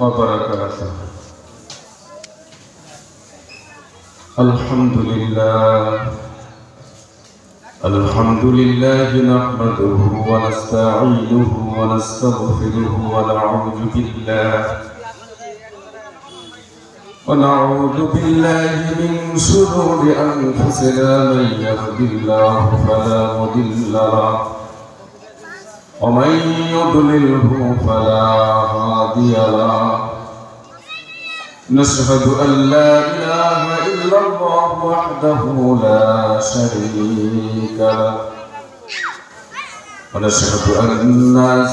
وبركاته الحمد لله الحمد لله نحمده ونستعينه ونستغفره ونعوذ بالله ونعوذ بالله من شرور أنفسنا من يهد الله فلا مضل له ومن يضلله فلا هادي له. نشهد أن لا إله إلا الله وحده لا شريك له. ونشهد أن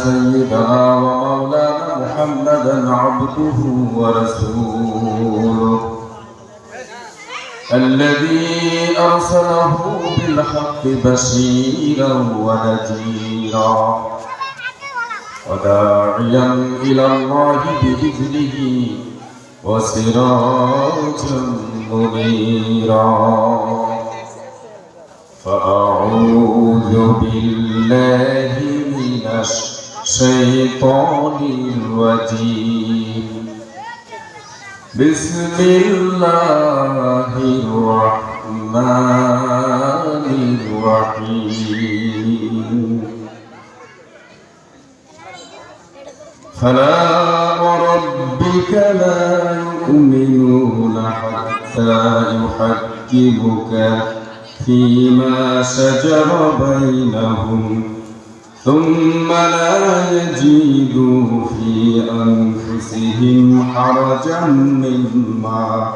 سيدنا ومولانا محمدا عبده ورسوله. الذي أرسله بالحق بشيرا ونذيرا. وداعيا إلى الله بإذنه وسراجا منيرا. فأعوذ بالله من الشيطان الرجيم. بسم الله الرحمن الرحيم. فلا وربك لا يؤمنون حتى يحكمك فيما شجر بينهم ثم لا يجدوا في أنفسهم حرجا مما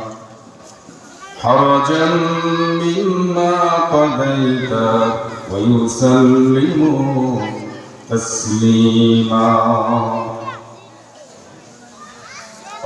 حرجا مما قضيت ويسلموا تسليما.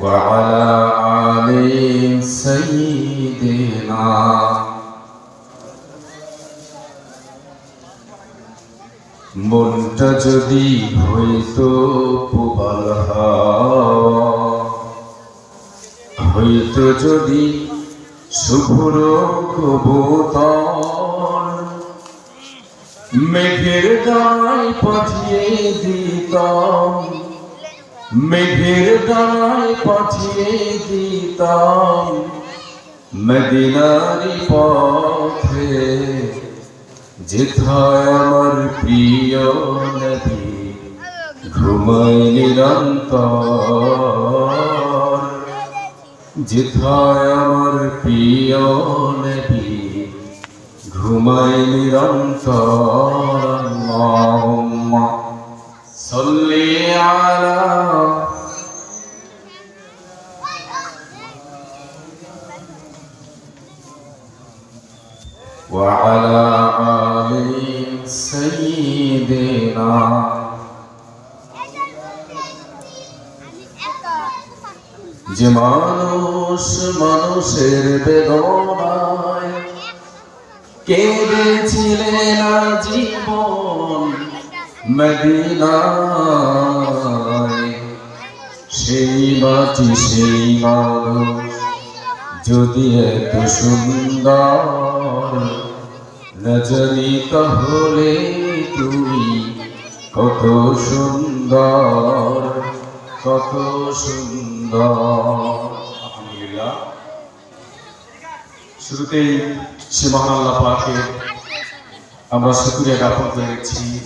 وعلى آل سيدنا মনটা যদি হইতো পুবাল হইতো যদি শুভ্র কবুতর মেঘের গায় পাঠিয়ে দিতাম মেঘের গায় পাঠিয়ে দিতাম মদিনারি পথে। যেথায় আমার প্রিয় নদী ঘুমায় নিরন্তর। যেথায় আমার প্রিয় নবী ঘুমায় নিরন্তর। আল্লাহুম্মা সাল্লি আলা وعلى آل سيدنا যে মানুষ মানুষের বেদনায় কেঁদেছিলেন জীবন মদিনায়। সেই মাটি, সেই মানুষ, যদি এত সুন্দর। রজনী তাহলে তুমি কত সুন্দর কত সুন্দর। আলহামদুলিল্লাহ। শুরুতেই সে মহান আল্লাহ পাকে আমরা শুক্রিয়া জ্ঞাপন করেছি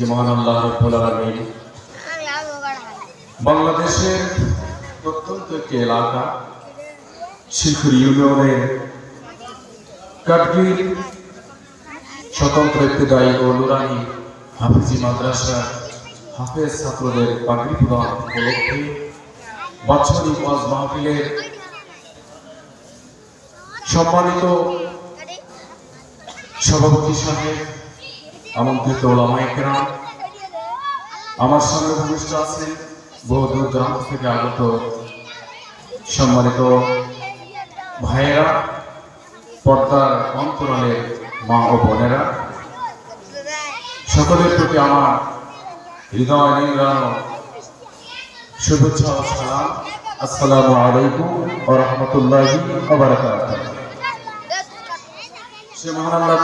যে মহান আল্লাহ বাংলাদেশের প্রত্যন্ত একটি এলাকা শিলখুর ইউনিয়নের কাঠগির স্বতন্ত্র ইবতদায়ী ও নুরানি হাফিজি মাদ্রাসা হাফেজ ছাত্রদের পাগড়ি প্রদান উপলক্ষে বাৎসরিক ওয়াজ মাহফিলের সম্মানিত সভাপতি সাহেব আমন্ত্রিত ওলামাই কেরাম, আমার সঙ্গে ভূমিষ্ঠ আছে বহু দূর দূরান্ত থেকে আগত সম্মানিত ভাইয়েরা, পর্দার অন্তরালের মা ও বোনেরা। সকলের প্রতি আমার হৃদয় নিংড়ানো শুভেচ্ছা ও সালাম। আসসালামু আলাইকুম ও রহমতুল্লাহি বারাকাতুহু। সে মহান আল্লাহ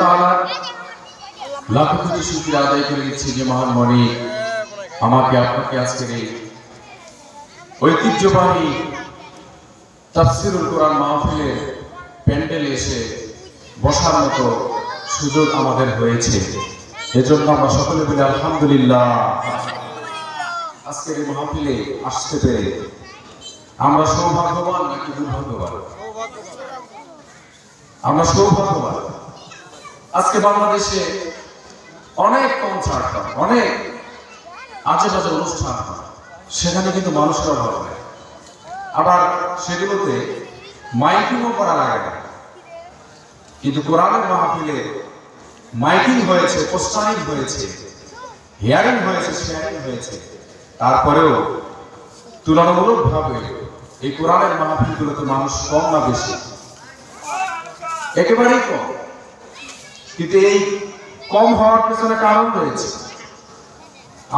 আজকের মাহফিলে প্যান্ডেলে আমাদের হয়েছে। এজন্য আমরা সকলে বলি আলহামদুলিল্লাহ আজকের এই মাহফিলে আসতে পেরে আমরা সৌভাগ্যবান নাকি দুর্ভাগ্যবান? আমরা সৌভাগ্যবান। আজকে বাংলাদেশে অনেক কনসার্ট হয়, অনেক আজে বাজে অনুষ্ঠান হয়। সেখানে কিন্তু মানুষের অভাব হয় আবার সেগুলোতে মাইকিংও করা লাগে না কিন্তু কোরআনের মাহফিলে মাইকিং হয়েছে, পোস্টারিং হয়েছে, হিয়ারিং হয়েছে, শেয়ারিং হয়েছে। তারপরেও তুলনামূলকভাবে এই কোরআনের মাহফিলগুলোতে মানুষ কম না বেশি। একেবারেই কম। কিন্তু এই কম হওয়ার পেছনে কারণ রয়েছে।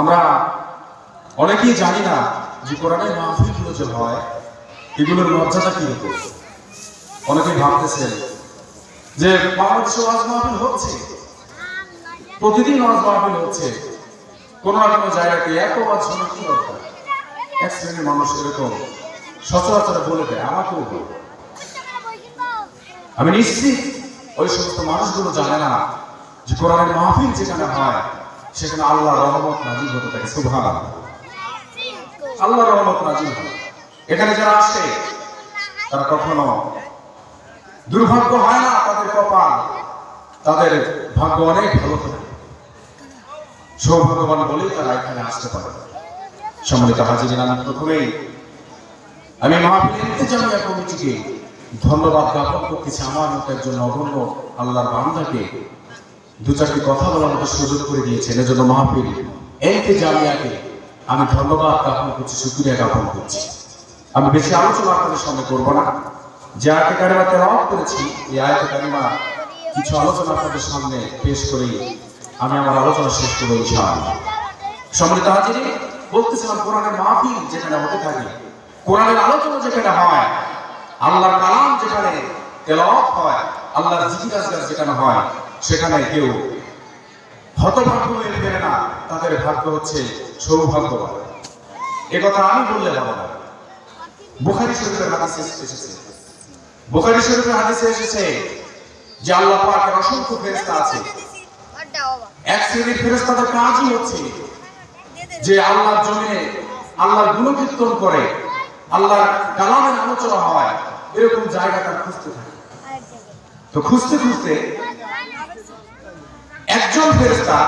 আমরা অনেকেই জানি না যে কোরআনের মাহফিলগুলো যে হয়, এগুলোর মর্যাদা কি রকম অনেকেই ভাবতেছেন যে বাংলাদেশে ওয়াজ মাহফিল হচ্ছে? প্রতিদিন ওয়াজ মাহফিল হচ্ছে। কোন না কোনো জায়গাতে এত ওয়াজ শুনে কি দরকার? এক শ্রেণির মানুষ এরকম সচরাচর বলে দেয়, আমাকেও বলে। আমি নিশ্চিত ওই সমস্ত মানুষগুলো জানে না যে মাহফিল যেখানে হয়, সেখানে আল্লাহ রহমত নাজিল হতে থাকে সুভান আল্লাহ রহমত নাজিল হয়। এখানে যারা আসে, তারা কখনো দুর্ভাগ্য হয় না তাদের কপাল, তাদের ভাগ্য অনেক ভালো থাকে। সৌভাগ্যবান বলেই তারা এখানে আসতে পারে। সম্মানিত হাজির আমি প্রথমেই, আমি মাহফিল ইন্তেজামিয়া কমিটিকে ধন্যবাদ জ্ঞাপন করতেছি। আমার মতো একজন নগণ্য আল্লাহর বান্দাকে দু চারটি কথা বলার মতো সুযোগ করে দিয়েছেন। এজন্য মাহফিল ইন্তেজামিয়াকে আমি ধন্যবাদ জ্ঞাপন করছি, শুক্রিয়া জ্ঞাপন করছি। আমি বেশি আলোচনা আপনাদের সঙ্গে করব না। যে আয়তে কারিমা তেলাওয়াত করেছি, এই আয়তে কারিমা কিছু আলোচনা আপনাদের সামনে পেশ করেই আমি আমার আলোচনা শেষ করব ইনশাআল্লাহ। সম্মানিত হাজিরি বলতেছিলাম কোরআনের মাহফিল যেখানে হতে থাকে, কোরআনের আলোচনা যেখানে হয়, আল্লাহর কালাম যেখানে তেলাওয়াত হয়, আল্লাহর আজগার যেখানে হয় সেখানে কেউ হতভাগ্য হয়ে ফেরে না। তাদের ভাগ্য হচ্ছে সৌভাগ্যবান এ কথা আমি বললে হবে না। বুখারি শরীফের হাদিসে এসেছে। বুখারি শরীফের হাদিসে এসেছে যে আল্লাহ পাকের অসংখ্য ফেরেশতা আছে। এক শ্রেণির ফেরেশতাদের কাজই হচ্ছে যে আল্লাহর জমিনে আল্লাহর গুণকীর্তন করে, আল্লাহর কালামের আলোচনা হয়। এরকম জায়গা তার খুঁজতে থাকে। তো খুঁজতে খুঁজতে একজন ফেরেস্তা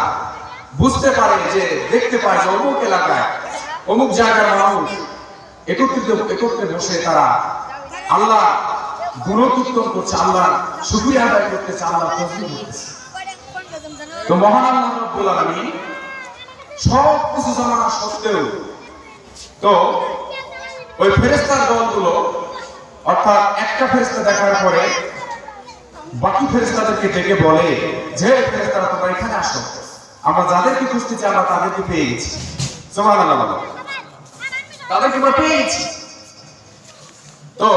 বুঝতে পারে যে দেখতে পায় যে অমুক এলাকায় অমুক জায়গার মানুষ একত্রিত, একত্রে বসে তারা আল্লাহ গুণকীর্তন করছে, আল্লাহ শুক্রিয়া আদায় করতেছে, আল্লাহ তসবিহ করতেছে তো মহান আল্লাহ রব্বুল আলামিন সব কিছু জানা সত্ত্বেও তো ওই ফেরেস্তার দলগুলো অর্থাৎ একটা ফেরেস্তা দেখার পরে বাকি ফেরেস্তাদেরকে ডেকে বলে, যে ফেরেস্তারা তোমরা এখানে আসো, আমরা যাদেরকে খুঁজতেছি আমরা তাদেরকে পেয়ে গেছি। বলো। তাদেরকে আমরা তো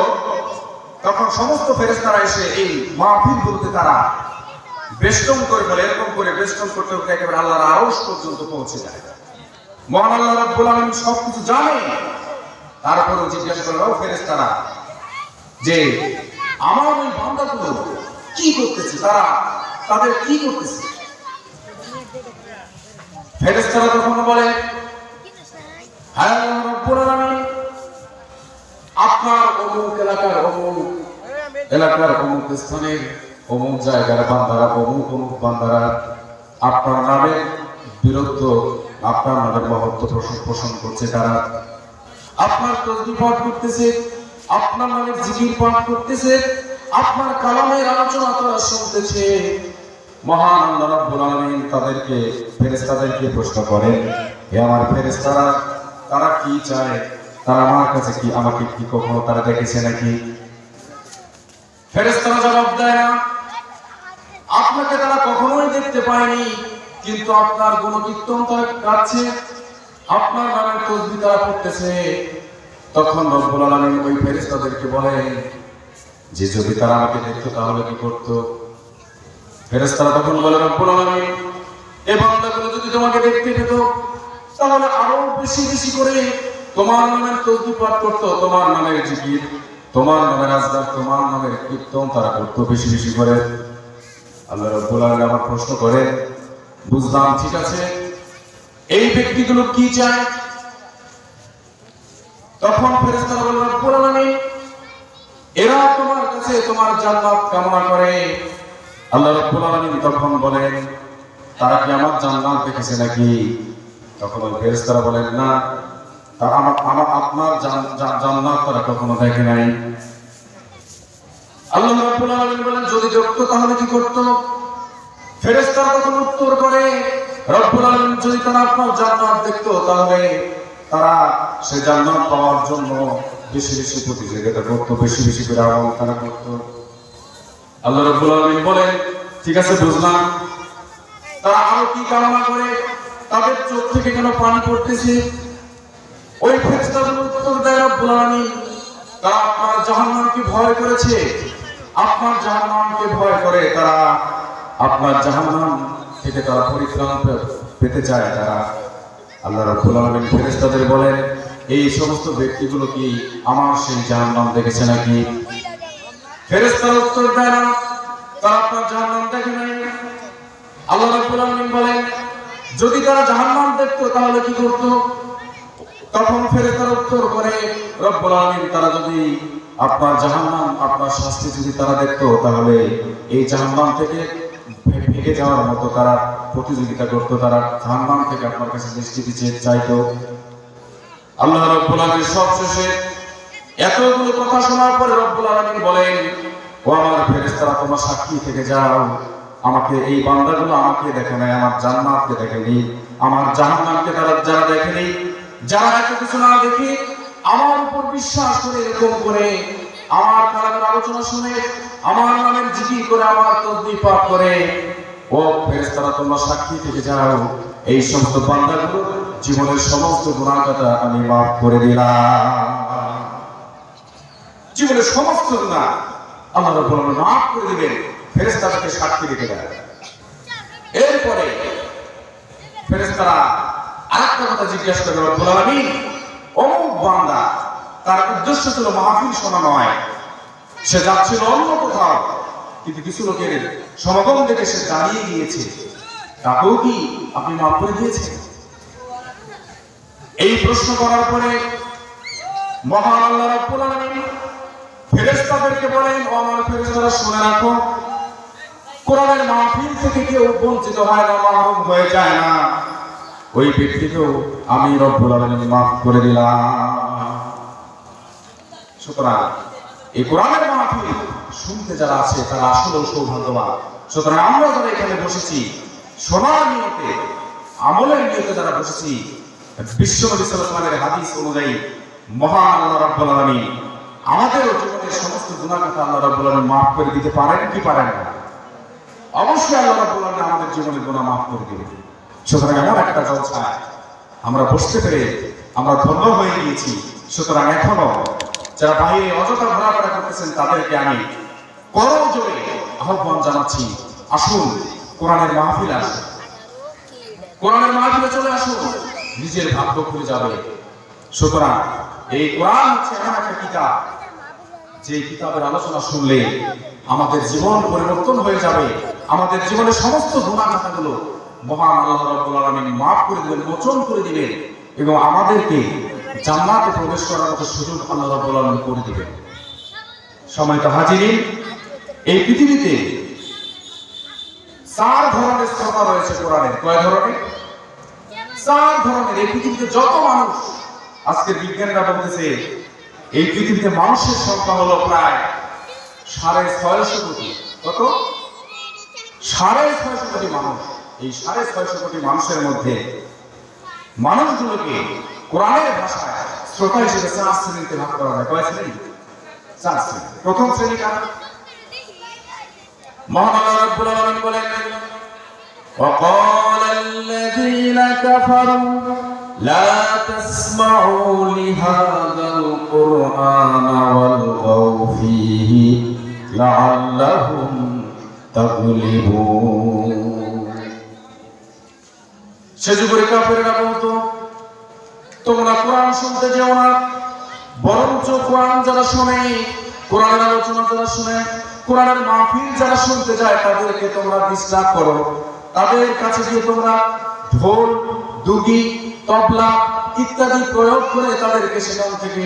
তখন সমস্ত ফেরেস্তারা এসে এই মাহফিল গুলোতে তারা করে বলে, এরকম করে বেষ্টন করতে করতে একেবারে আল্লাহর পর্যন্ত পৌঁছে যায়। মহান আল্লাহ রাব্বুল আলামিন সবকিছু জানে। তারপরেও জিজ্ঞাসা করল ফেরেশতারা, যে আমার ওই বান্দাগুলো কি করতেছে? তারা তাদের কি করতেছে? ফেরেশতারা তখন বলে হ্যাঁ রাব্বুল আপনার অমুক এলাকার অমুক এলাকার অমুক স্থানের অমুক জায়গার বান্দারা, অমুক অমুক বান্দারা আপনার নামের বিরুদ্ধ, আপনার নামের মহত্ব পোষণ করছে তারা আপনার তসবি পাঠ করতেছে, আপনার নামের জিকির পাঠ করতেছে আপনার কালামের আলোচনা তারা শুনতেছে। মহান আল্লাহ আলামিন তাদেরকে, ফেরেশতাদেরকে প্রশ্ন হে আমার ফেরেশতারা, তারা কি চায়? তারা আমার কাছে কি, আমাকে কি কখনো তারা দেখেছে নাকি? ফেরেশতারা জবাব দেয়, না। আপনাকে তারা কখনোই দেখতে পায়নি, কিন্তু আপনার গুণকীর্তন তারা গাচ্ছে, আপনার নামের তসবি তারা পড়তেছে। তখন রব্বুল আলামিন ওই ফেরেশতাদেরকে বলেন যে যদি তারা আমাকে দেখতো, তাহলে কি করতো? ফেরেশতারা তখন বলে, রব্বুল আলামিন এই বান্দাগুলো যদি তোমাকে দেখতে পেত, তাহলে আরও বেশি বেশি করে তোমার নামের তসবি পাঠ করতো। তোমার নামের জিকির, তোমার নামের আজগার তোমার নামের কীর্তন তারা করতো বেশি বেশি করে। আল্লাহ রব্বুল আলামিন আমার প্রশ্ন করে বুঝলাম, ঠিক আছে? এই ব্যক্তিগুলো কি চায়? তখন ফেরেশতারা বলল রব্বুল আলামিন, এরা কাছে তোমার জান্নাত কামনা করে। আল্লাহ রাব্বুল আলামিন তখন বলেন, তারা কি আমার জান্নাত দেখেছে নাকি? তখন ওই ফেরেশতারা বলেন, না তারা আমার আমার, আপনার জান- জান- জান্নাত তারা কখনো দেখে নাই। আল্লাহ রাব্বুল আলামিন বলেন, যদি দেখতো তাহলে কি করতো? ফেরেশতারা তখন উত্তর করে, রব্বুল আলামিন যদি তারা আপনার জান্নাত দেখতো, তাহলে তারা সে জান্নাত পাওয়ার জন্য বেশি বেশি প্রতিযোগিতা করতো, বেশি বেশি করে আমল তারা করতো। আল্লাহ রাব্বুল আলামিন বলেন, ঠিক আছে, বুঝলাম। তারা আরও কি কামনা করে? তাদের চোখ থেকে কেন পানি পড়তেছে? ওই ফেরেশতাগুলো উত্তর দেয় রব্বুল আলামিন, তারা আপনার জাহান্নামকে ভয় করেছে। আপনার জাহান্নামকে ভয় করে তারা আপনার জাহান্নাম থেকে তারা পরিত্রাণ পেতে চায় তারা। আল্লাহ রাব্বুল আলামিন ফেরেশতাদের বলেন এই সমস্ত ব্যক্তিগুলো কি আমার সেই জাহান্নাম দেখেছে নাকি? উত্তর দেয় না, তারা আপনার দেখে নাই। আল্লাহ রাব্বুল আলামিন বলেন, যদি তারা জাহান্নাম তাহলে কি করতো? তখন উত্তর করে, রব্বুল আলামিন, তারা যদি আপনার জাহান্নাম, আপনার শাস্তি যদি তারা দেখতো, তাহলে এই জাহান্নাম থেকে ভেঙে যাওয়ার মতো তারা প্রতিযোগিতা করতো। তারা জাহান্নাম থেকে আপনার কাছে নিশ্চিত চাইতো। আল্লাহ রাব্বুল আলামিন সবশেষে এতগুলো কথা শোনার পরে রব্বুল আলামিন বলেন, ও আমার ফেরেশতারা, তোমার সাক্ষী থেকে যাও। আমাকে এই বান্দাগুলো আমাকে দেখে নাই, আমার জান্নাতকে দেখেনি আমার জাহান্নামকে তারা যারা দেখেনি যারা এত কিছু না দেখে আমার উপর বিশ্বাস করে, এরকম করে আমার কালামের আলোচনা শুনে, আমার নামের জিকির করে, আমার তসবিহ পাঠ করে, ও ফেরেশতারা, তোমরা সাক্ষী থেকে যাও। এই সমস্ত বান্দাগুলো জীবনের সমস্ত গুণাগাতা আমি মাফ করে দিলাম। জীবনের সমস্ত গুণা মাফ করে দিবেন, ফেরেশতাদেরকে সাক্ষী রেখে দেয় এরপরে ফেরেশতারা আরেকটা কথা জিজ্ঞাসা করে রব্বুল আলামিন, অমুক বান্দা তার উদ্দেশ্য ছিল মাহফিল শোনা নয়। সে যাচ্ছিল অন্য কোথাও, কিন্তু কিছু লোকের সমাগম দেখে সে দাঁড়িয়ে গিয়েছে। তাকেও কি আপনি মাফ করে দিয়েছেন? এই প্রশ্ন করার পরে মহান আল্লাহ রাব্বুল আলামিন ফেরেশতাদেরকে বলেন, ও আমার ফেরেশতারা, শুনে রাখো, কোরআনের মাহফিল থেকে কেউ বঞ্চিত হয় না, মাহরুম হয়ে যায় না। ওই ব্যক্তিকেও আমি রব্বুল আলামিন মাফ করে দিলাম। সুতরাং এই কোরআনের মাহফিল শুনতে যারা আছে, তারা আসলে সৌভাগ্যবান। সুতরাং আমরা যারা এখানে বসেছি শোনার নিয়তে, আমলের নিয়তে যারা বসেছি হাদিস অনুযায়ী আমাদের সমস্ত করে দিতে কি না? অবশ্যই আমাদের করে সুতরাং এমন একটা আমরা বসতে পেরে আমরা ধন্য হয়ে গিয়েছি। সুতরাং এখনও যারা বাইরে অযথা ঘোরাফেরা করতেছেন তাদেরকে আমি করো জোরে আহ্বান জানাচ্ছি। আসুন, কোরআনের মাহফিল আসুন। কোরআনের মাহফিলে চলে আসুন। নিজের ভাগ্য খুলে যাবে। সুতরাং এই কোরআন হচ্ছে এমন একটা কিতাব, যে কিতাবের আলোচনা শুনলে আমাদের জীবন পরিবর্তন হয়ে যাবে। আমাদের জীবনের সমস্ত গুণা কথাগুলো মহান আল্লাহ রাব্বুল আলামিন মাফ করে দিবেন, মোচন করে দিবেন এবং আমাদেরকে জান্নাতে প্রবেশ করার মতো সুযোগ আল্লাহ রাব্বুল আলামিন করে দিবেন। সময় তো হাজিরিন এই পৃথিবীতে চার ধরনের শ্রোতা রয়েছে কোরআনের কয় ধরনের? চার ধরনের এই পৃথিবীতে যত মানুষ আজকে বিজ্ঞানীরা বলতেছে, এই পৃথিবীতে মানুষের সংখ্যা হলো প্রায় সাড়ে ছয়শো কোটি। কত? সাড়ে ছয়শো কোটি মানুষ। এই সাড়ে ছয়শো কোটি মানুষের মধ্যে মানুষগুলোকে কোরআনের ভাষায় শ্রোতা হিসেবে চার শ্রেণীতে ভাগ করা হয়। কয় শ্রেণি? চার শ্রেণি। প্রথম শ্রেণি কারণ মহান আল্লাহ রাব্বুল বলেন الذين كفروا لا تسمعوا لهذا القرآن والغوا فيه لعلهم تغلبون সেযুগের কাফেররা বলতো তোমরা কোরআন শুনতে যেও না বরঞ্চ কোরআন যারা শুনে কোরআনের আলোচনা যারা শুনে কোরআনের মাহফিল যারা শুনতে যায় তাদেরকে তোমরা ডিস্টার্ব করো তাদের কাছে গিয়ে তোমরা ঢোল, দুগি, তবলা ইত্যাদি প্রয়োগ করে তাদেরকে সেখান থেকে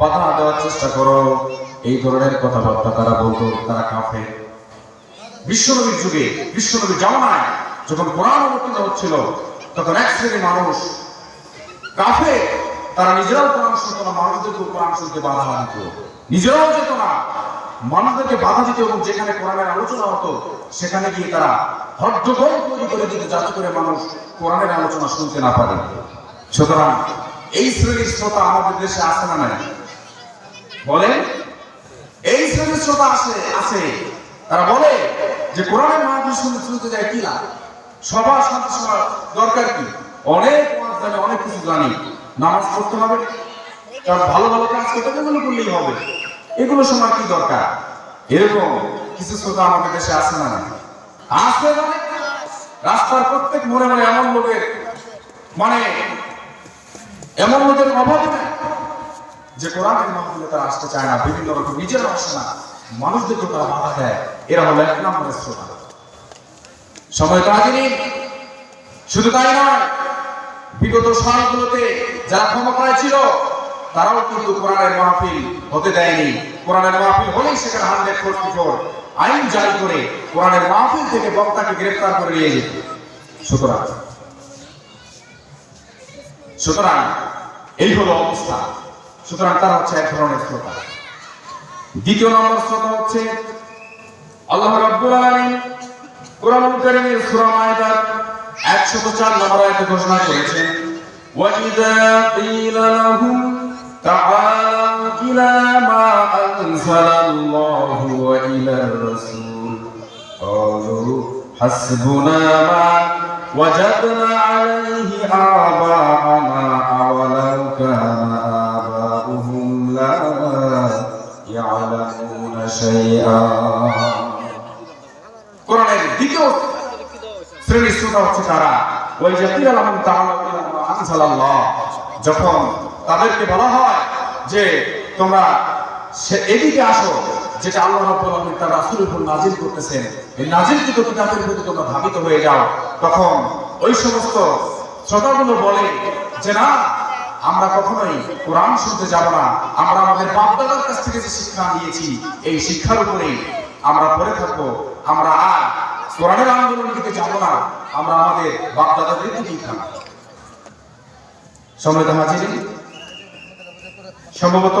বাধা দেওয়ার চেষ্টা করো। এই ধরনের কথাবার্তা তারা বলতো, তারা কাফের। বিশ্বনবীর যুগে, বিশ্বনবীর জামানায় যখন কোরআন অবতীর্ণ হচ্ছিল, তখন এক শ্রেণির মানুষ কাফে তারা নিজেরাও কোরআন শুনতো না মানুষদেরকে কোরআন শুনতে বাধা দিত নিজেরাও যেত না। মানুষদেরকে বাধা দিত এবং যেখানে কোরআনের আলোচনা হতো, সেখানে গিয়ে তারা হট্টগোল তৈরি করে দিতে যাতে করে মানুষ কোরআনের আলোচনা শুনতে না পারে। সুতরাং এই শ্রেণির শ্রোতা আমাদের দেশে আসে না নাই? বলেন? এই শ্রেণির শ্রোতা আসে আছে তারা বলে যে কোরআনের মাহফিল শুনতে শুনতে যায় কি না সবার শান্তি সবার দরকার কি? অনেক জানি, অনেক কিছু জানি। নামাজ পড়তে হবে। তার ভালো ভালো কাজ করতে এগুলো করলেই হবে? এগুলো সময় কি দরকার? এরকম কিছু শ্রোতা আমাদের দেশে আসে না? আসবে মানে রাস্তার প্রত্যেক মনে মনে এমন লোকের মানে এমন লোকের অভাব নেই যে কোরআনের মাহফিলে তারা আসতে চায় না, বিভিন্ন রকম নিজের আসে না মানুষদেরকে তারা বাধা দেয়। এরা হলো এক নম্বরের শ্রোতা। সময় আগেনি শুধু তাই নয়, বিগত সালগুলোতে যারা ক্ষমতায় ছিল তারাও কিন্তু কোরআনের মাহফিল হতে দেয়নি। কোরআনের মাহফিল হলেই সেখানে হান্ড্রেড ফোর্টি ফোর আইন জারি করে কোরআনের মাহফিল থেকে বক্তাকে গ্রেফতার করে নিয়ে যেত। সুতরাং সুতরাং এই হলো অবস্থা। সুতরাং তারা হচ্ছে এক ধরনের শ্রোতা। দ্বিতীয় নম্বর শ্রোতা হচ্ছে আল্লাহ রব্বুল আলামিন কোরআনুল কারীমের সূরা মায়দার 104 নম্বর আয়াতে ঘোষণা করেছেন, ওয়া تَعَالَوْا إِلَى مَا أَنزَلَ اللَّهُ وَإِلَى الرَّسُولِ قَالُوا حَسْبُنَا مَا وَجَدْنَا عَلَيْهِ آبَاءَنَا أَوَلَوْ كَانَ آبَاؤُهُمْ لَا يَعْلَمُونَ شَيْئًا কোরআনের দ্বিতীয় শ্রেণীর শ্রোতা হচ্ছে তারা ওই যে তিরালাম আনসালাল্লাহ যখন তাদেরকে বলা হয় যে তোমরা এদিকে আসো, যেটা আল্লাহ রাব্বুল তার রাসূলের উপর নাজিল করতেছেন। এই নাজিলকৃত কিতাবের প্রতি তোমরা ধাবিত হয়ে যাও, তখন ওই সমস্ত শ্রোতাগুলো বলে যে না, আমরা কখনোই কোরআন শুনতে যাব না। আমরা আমাদের বাপদাদার কাছ থেকে যে শিক্ষা নিয়েছি, এই শিক্ষার উপরেই আমরা পড়ে থাকব। আমরা আর কোরআনের আন্দোলন দিকে যাব না। আমরা আমাদের বাপদাদাদের দিকেই থাকব সম্মিলিত হাজির সম্ভবত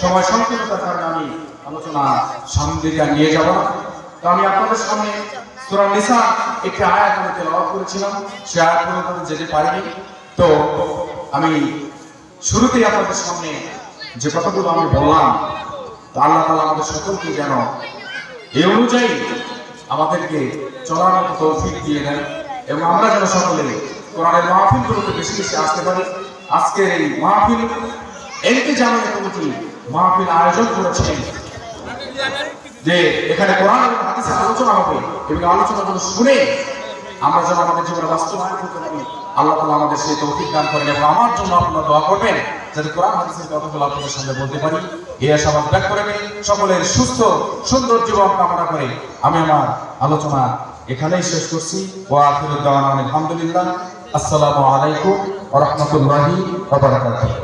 সময় সংকীর্ণতার কারণে আমি আলোচনা সামনের দিকে নিয়ে যাব না। তো আমি আপনাদের সামনে সূরা নিসা একটি আয়াত আমি তেলাওয়াত করেছিলাম। সে আয়াত পর্যন্ত যেতে পারিনি। তো আমি শুরুতেই আপনাদের সামনে যে কথাগুলো আমি বললাম আল্লাহ তাআলা আমাদের সকলকে যেন এই অনুযায়ী আমাদেরকে চলার মতো তৌফিক দিয়ে দেন এবং আমরা যেন সকলে কোরআনের মাহফিলগুলোতে বেশি বেশি আসতে পারি। আজকের এই মাহফিল এমপি জামানের কমিটি মাহফিল আয়োজন করেছেন যে এখানে কোরআন হাদিসের আলোচনা হবে, এবং আলোচনাগুলো শুনে আমরা যেন আমাদের জীবনে বাস্তবায়ন করতে পারি। আল্লাহ তাআলা আমাদের সেই তৌফিক দান করেন এবং আমার জন্য আপনারা দোয়া করবেন যাতে কোরআন হাদিসের কথাগুলো আপনাদের সামনে বলতে পারি। এই আশাবাদ ব্যক্ত করে আমি সকলের সুস্থ, সুন্দর জীবন কামনা করে আমি আমার আলোচনা এখানেই শেষ করছি। ও আখিরু দাওয়ানা আলহামদুলিল্লাহ। আসসালামু আলাইকুম ওয়া রাহমাতুল্লাহি ওয়া বারাকাতুহু।